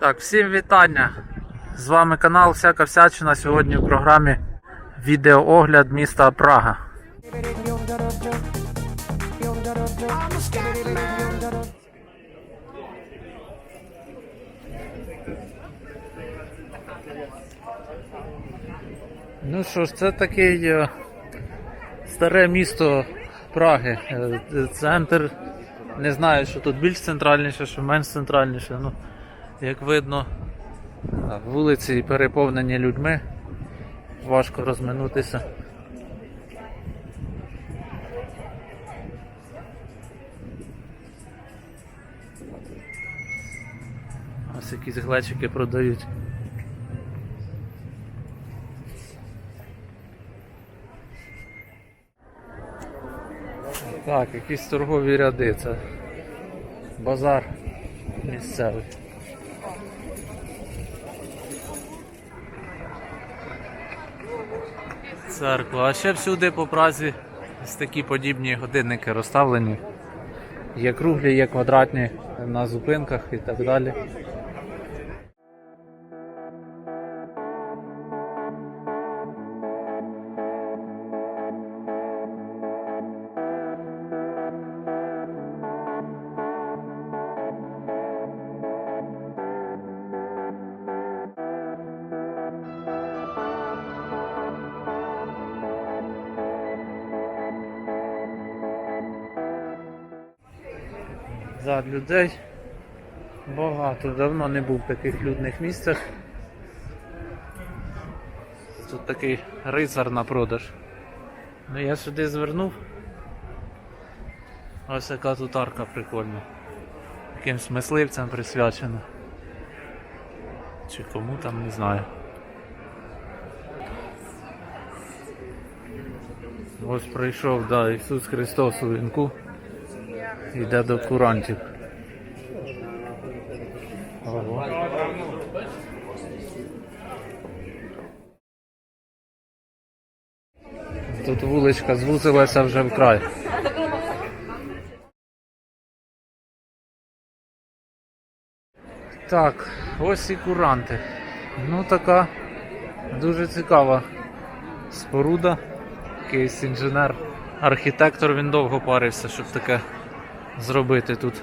Так, всім вітання. З вами канал Всяка Всячина. Сьогодні в програмі відеоогляд міста Прага. Ну що ж, це такий е, старе місто Праги. Е, Центр. Не знаю, що тут більш центральніше, що менш центральніше. Ну, як видно, вулиці переповнені людьми. Важко розминутися. Ось якісь глечики продають. Так, якісь торгові ряди, це базар місцевий. Церква. А ще всюди по Празі такі подібні годинники розставлені. Є круглі, є квадратні на зупинках і так далі. Людей багато, давно не був в таких людних місцях. Тут такий рицар на продаж. Ну я сюди звернув. Ось яка тут арка прикольна. Якимсь мисливцям присвячена. Чи кому там не знаю. Ось прийшов, да, Ісус Христос у вінку. Йде до курантів. Вуличка звузилася вже вкрай. Так, ось і куранти. Ну така дуже цікава споруда. Якийсь інженер, архітектор, він довго парився, щоб таке зробити тут.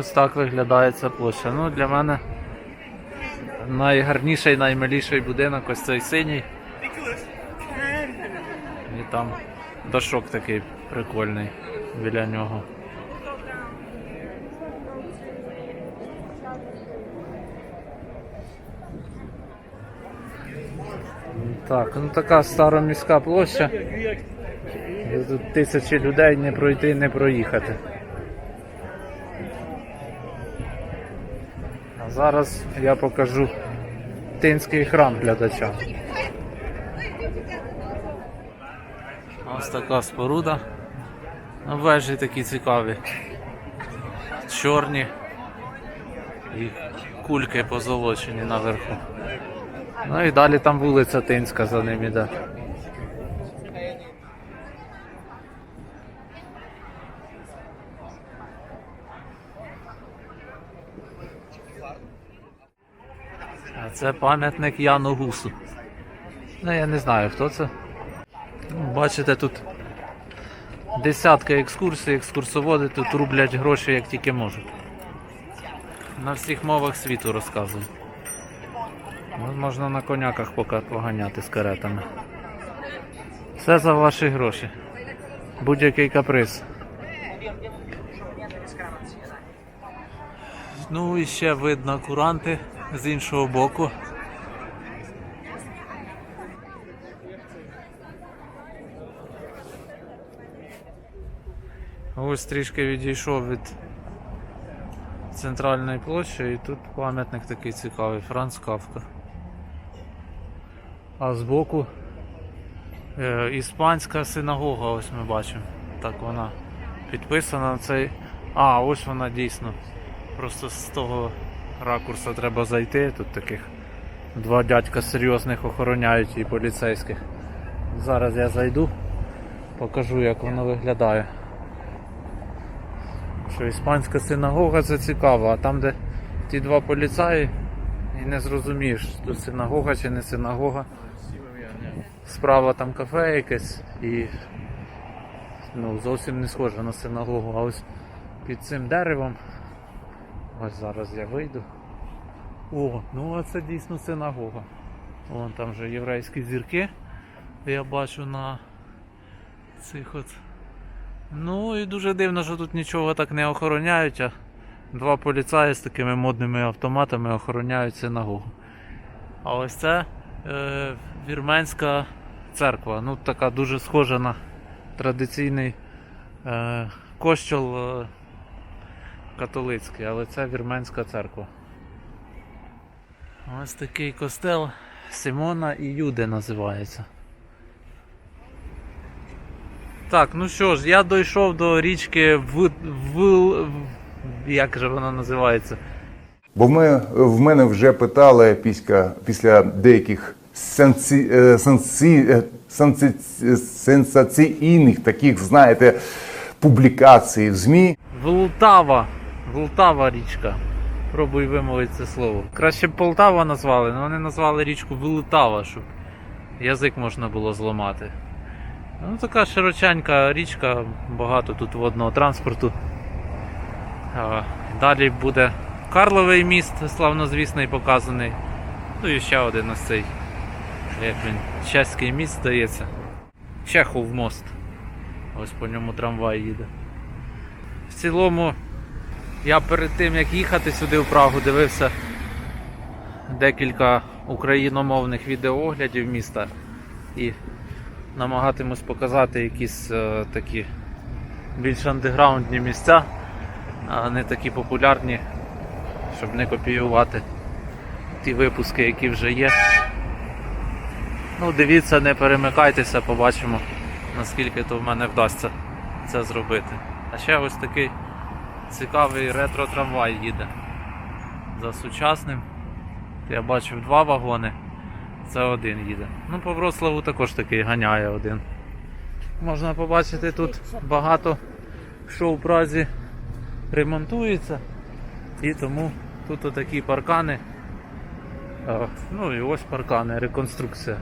Ось так виглядає ця площа. Ну, для мене найгарніший, наймиліший будинок ось цей синій. І там дошок такий прикольний біля нього. Так, ну така стара міська площа. Тут тисячі людей не пройти, не проїхати. Зараз я покажу Тинський храм глядачам. Ось така споруда. Ну, Вежі такі цікаві. Чорні і кульки позолочені наверху. Ну і далі там вулиця Тинська за ним іде. Це пам'ятник Яну Гусу. Ну я не знаю хто це. Ну, Бачите, тут десятки екскурсій, екскурсоводи тут рублять гроші як тільки можуть. На всіх мовах світу розказують. Ну, Можна на коняках поганяти з каретами. Все за ваші гроші. Будь-який каприз. Ну і ще видно куранти з іншого боку. Ось трішки відійшов від центральною площею, і тут пам'ятник такий цікавий, Франц Кавка. А збоку е, іспанська синагога, ось ми бачимо. Так вона підписана на цей. А, ось вона дійсно. Просто з того ракурсу треба зайти. Тут таких два дядька серйозних охороняють і поліцейських. Зараз я зайду, покажу як воно виглядає. Що іспанська синагога це цікаво, а там, де ті два поліцаї, і не зрозумієш, тут синагога чи не синагога. Справа там кафе якесь і ну, зовсім не схоже на синагогу, а ось під цим деревом. Ось зараз я вийду. О, ну це дійсно синагога. Вон там вже єврейські зірки. Я бачу на цих от. Ну і дуже дивно, що тут нічого так не охороняють, а два поліцаї з такими модними автоматами охороняють синагогу. А ось це е, вірменська церква. Ну, така дуже схожа на традиційний е, костьол е, католицький, але це вірменська церква. Ось такий костел Симона і Юди називається. Так, ну що ж, я дійшов до річки в, в, в як же вона називається? Бо ми, в мене вже питали після, після деяких сенсі, е, сенсі, е, сенсі, сенсаційних таких, знаєте, публікацій в ЗМІ. Влтава. Влтава річка. Пробуй вимовити це слово. Краще б Полтава назвали, але вони назвали річку Влтава, щоб язик можна було зламати. Ну, така широченька річка, багато тут водного транспорту. Далі буде Карловий міст, славнозвісний показаний. Ну і ще один ось цей. Як він? Чеський міст здається. Чехов мост. Ось по ньому трамвай їде. В цілому, я перед тим як їхати сюди в Прагу, дивився декілька україномовних відеооглядів міста і намагатимусь показати якісь е, такі більш андеграундні місця, а не такі популярні, щоб не копіювати ті випуски, які вже є. Ну, дивіться, не перемикайтеся, побачимо, наскільки то в мене вдасться це зробити. А ще ось такий цікавий ретро-трамвай їде. За сучасним. Я бачив два вагони, це один їде. Ну, по Вроцлаву також такий ганяє один. Можна побачити тут багато що в Празі ремонтується. І тому тут отакі паркани. Е, Ну і ось паркани, реконструкція.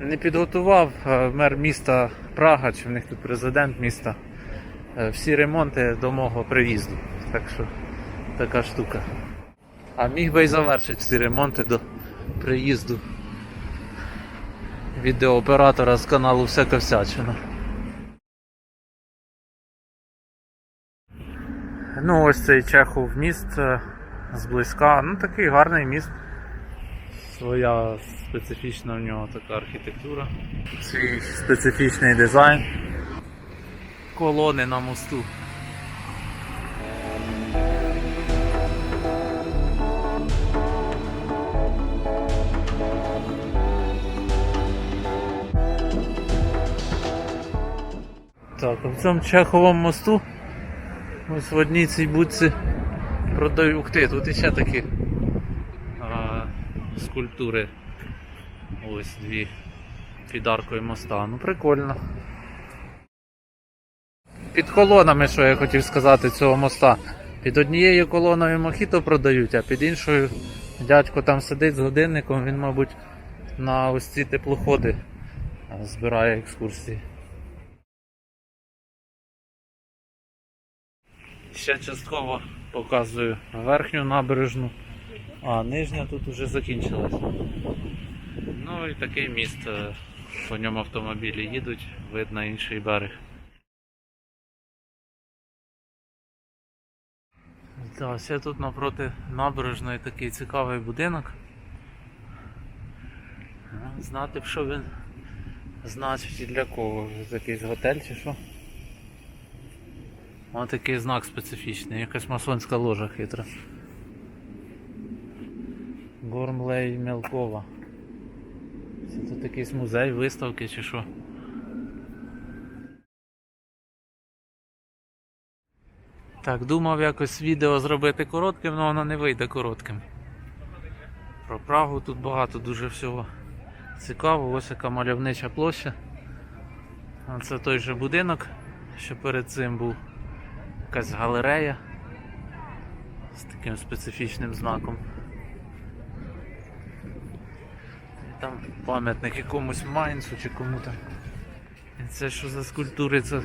Не підготував е, мер міста Прага, чи в них тут президент міста. Е, Всі ремонти до мого приїзду. Так що така штука. А міг би і завершити всі ремонти до приїзду відеооператора з каналу Всяка всячина. Ну, ось цей Чехов міст е, зблизька. Ну такий гарний міст. Своя специфічна в нього така архітектура. Свій специфічний дизайн. Колони на мосту. Так, в цьому Чеховому мосту ось в одній цій будці продають. Ух ти, тут іще такі а, скульптури. Ось дві під аркою моста. Ну прикольно. Під колонами, що я хотів сказати, цього моста. Під однією колоною мохіто продають, а під іншою дядько там сидить з годинником, він, мабуть, на ось ці теплоходи збирає екскурсії. Ще частково показую верхню набережну, а нижня тут уже закінчилась. Ну і такий міст, е, по ньому автомобілі їдуть, видно інший берег. Так, ще тут напроти набережної такий цікавий будинок. Знати б, що він значить і для кого. Якийсь готель чи що. Ось такий знак специфічний, якась масонська ложа хитра. Гормлей Мелкова. Це тут якийсь музей, виставки чи що? Так, думав якось відео зробити коротким, але воно не вийде коротким. Про Прагу тут багато дуже всього цікаво. Ось яка мальовнича площа. Це той же будинок, що перед цим був якась галерея з таким специфічним знаком. І там пам'ятник якомусь Майнцу чи кому там. І це що за скульптури, це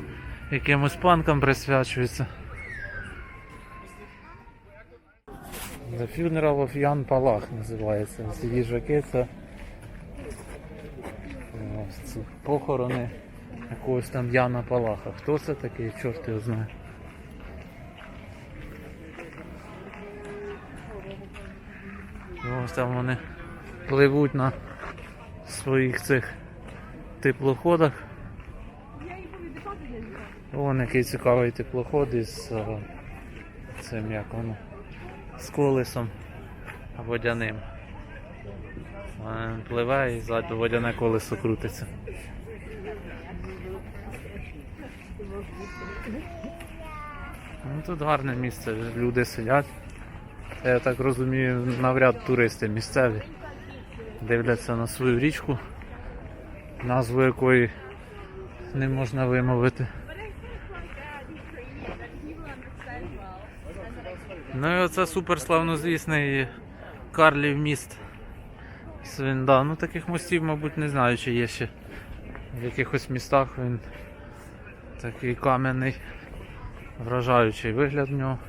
якимось панкам присвячується. The Funeral of Jan Palach називається. Ці їжаки це похорони якогось там Яна Палаха. Хто це такий, чорт його знає. І Ось там вони пливуть на своїх цих теплоходах. Вон який цікавий теплоход із е, цим як воно з колесом водяним. Е, Пливе і ззаду водяне колесо крутиться. Ну, тут гарне місце, люди сидять. Я так розумію, навряд туристи місцеві дивляться на свою річку, назву якої не можна вимовити. Ну і оце супер Карлів міст. Свинда. Ну таких мостів, мабуть, не знаю, чи є ще. В якихось містах він такий кам'яний, вражаючий вигляд в нього.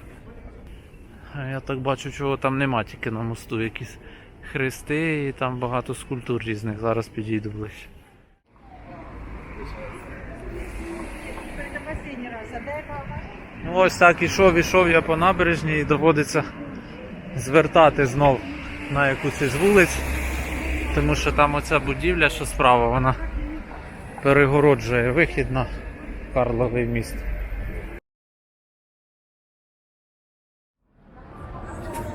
Я так бачу, чого там нема, тільки на мосту якісь хрести і там багато скульптур різних. Зараз підійду ближче. Ну ось так ішов, ішов я по набережній і доводиться звертати знов на якусь із вулиць, тому що там оця будівля, що справа, вона перегороджує вихід на Карловий міст.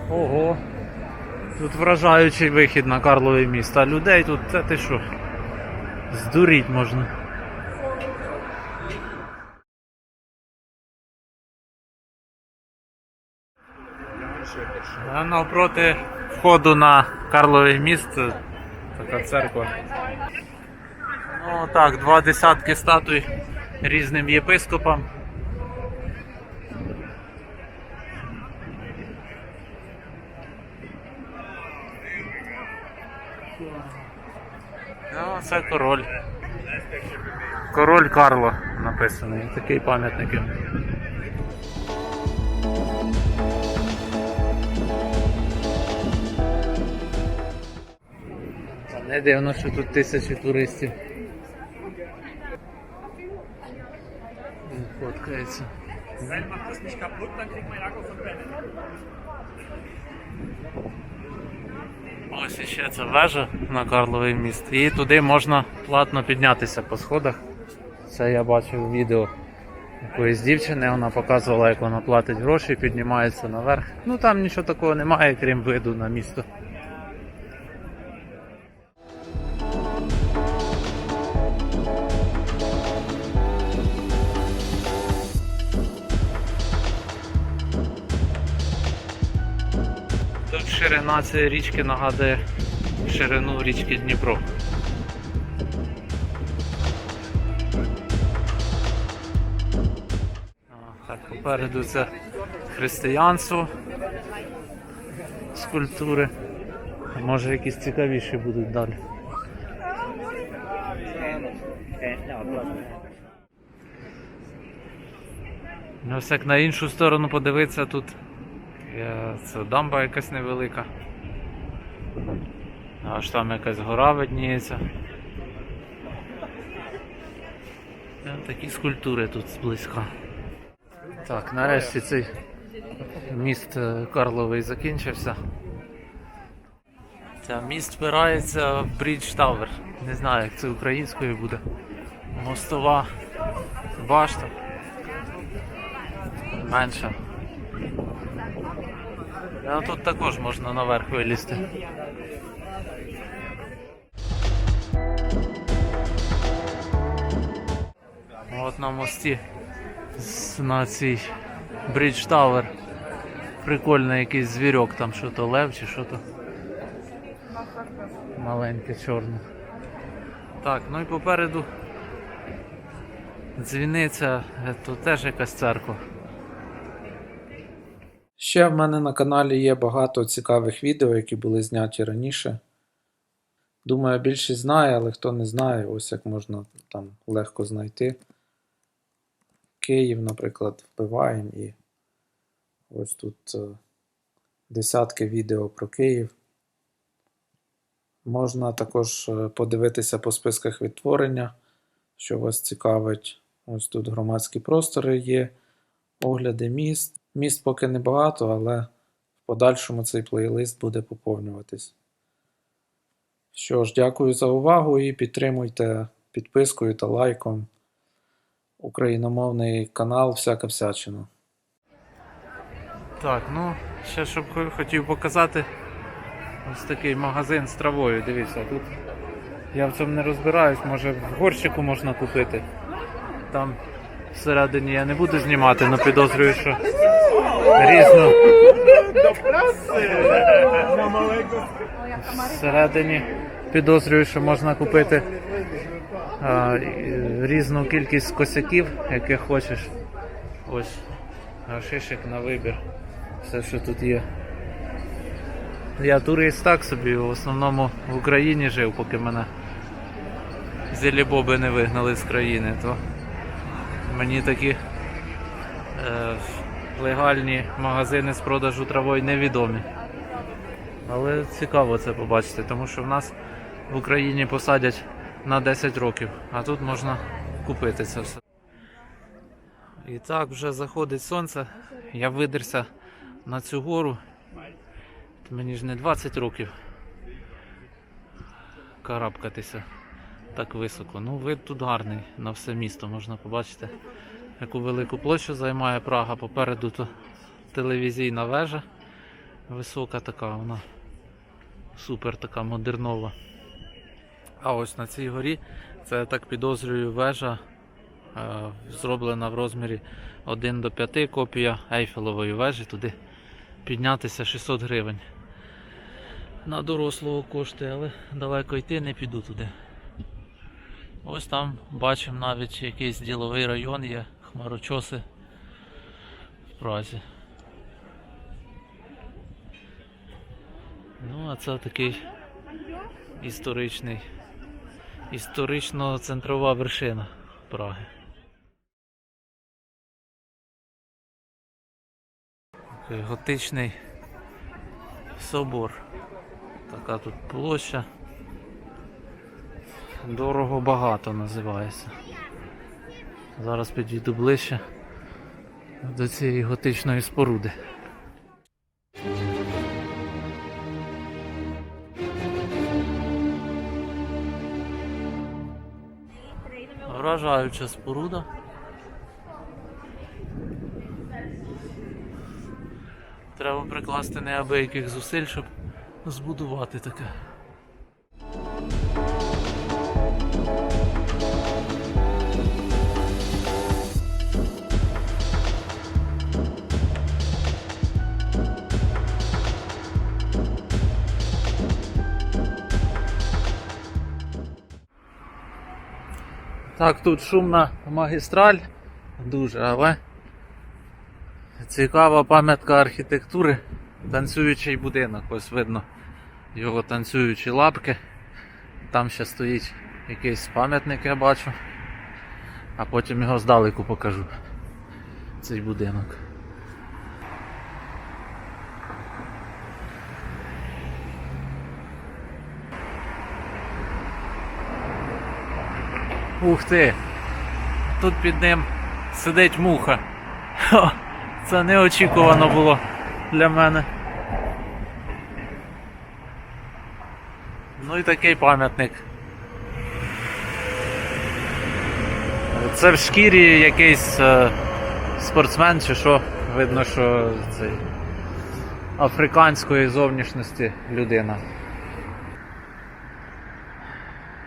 Ого, тут вражаючий вихід на Карловий міст, а людей тут, це ти що? Здуріть можна. Навпроти входу на Карловий міст така церква. Ну так, два десятки статуй різним єпископам. Це король. Король Карло написаний. Такий пам'ятник. Не дивно, що тут тисячі туристів. Фоткається. Ось іще ця вежа на Карловий міст. І туди можна платно піднятися по сходах. Це я бачив відео якоїсь дівчини, вона показувала, як вона платить гроші, піднімається наверх. Ну там нічого такого немає, крім виду на місто. Цієї річки нагадує ширину річки Дніпро. Так, попереду це християнство, скульптури. Може якісь цікавіші будуть далі. Ну, ось як на іншу сторону подивитися тут. Є, Це дамба якась невелика. Аж там якась гора видніється. Е, Такі скульптури тут зблизька. Так, нарешті цей міст е, Карловий закінчився. Це міст впирається в Брідж Тавер. Не знаю, як це українською буде. Мостова башта. менше. Ну тут також можна наверх вилізти. От на мості на цій Брідж Тауер. Прикольний якийсь звірок, там що то лев чи що то. Маленьке чорне. Так, ну і попереду дзвіниця, е, тут теж якась церква. Ще в мене на каналі є багато цікавих відео, які були зняті раніше. Думаю, більшість знає, але хто не знає, ось як можна там легко знайти. Київ, наприклад, вбиваємо і ось тут е, десятки відео про Київ. Можна також е, подивитися по списках відтворення, що вас цікавить. Ось тут громадські простори є, огляди міст. Міст поки не багато, але в подальшому цей плейлист буде поповнюватись. Що ж, дякую за увагу і підтримуйте підпискою та лайком україномовний канал Всяка всячина. Так, ну, ще щоб хотів показати ось такий магазин з травою. Дивіться, тут я в цьому не розбираюсь, може в горщику можна купити. Там всередині я не буду знімати, але підозрюю, що різно. Всередині підозрюю, що можна купити а, різну кількість косяків, яких хочеш. Ось гашишик на вибір. Все, що тут є. Я турист так собі, в основному в Україні жив, поки мене зілі-боби не вигнали з країни, то мені такі е, легальні магазини з продажу травою невідомі. Але цікаво це побачити, тому що в нас в Україні посадять на 10 років, а тут можна купити це все. І так вже заходить сонце. Я видерся на цю гору. Мені ж не 20 років карабкатися так високо. Ну, вид тут гарний на все місто. Можна побачити, яку велику площу займає Прага. Попереду то телевізійна вежа. Висока така, вона супер така модернова. А ось на цій горі, це я так підозрюю, вежа е, зроблена в розмірі 1 до 5 копія Ейфелевої вежі. Туди піднятися 600 гривень. На дорослого коштує, але далеко йти не піду туди. Ось там бачимо навіть якийсь діловий район є, хмарочоси в Празі. Ну, а це такий історичний, історично-центрова вершина Праги. Такий готичний собор. Така тут площа. Дорого багато називається. Зараз підійду ближче до цієї готичної споруди. Вражаюча споруда. Треба прикласти неабияких зусиль, щоб збудувати таке. Так, тут шумна магістраль, дуже, але цікава пам'ятка архітектури. Танцюючий будинок, ось видно його танцюючі лапки. Там ще стоїть якийсь пам'ятник, я бачу. А потім його здалеку покажу. Цей будинок. Ух ти! Тут під ним сидить муха. Ха, Це неочікувано було для мене. Ну і такий пам'ятник. Це в шкірі якийсь е, спортсмен чи що Видно, що цей африканської зовнішності людина.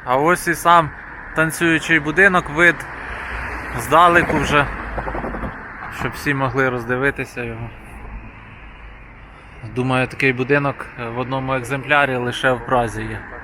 А ось і сам танцюючий будинок, вид здалеку вже, щоб всі могли роздивитися його. Думаю, такий будинок в одному екземплярі лише в Празі є.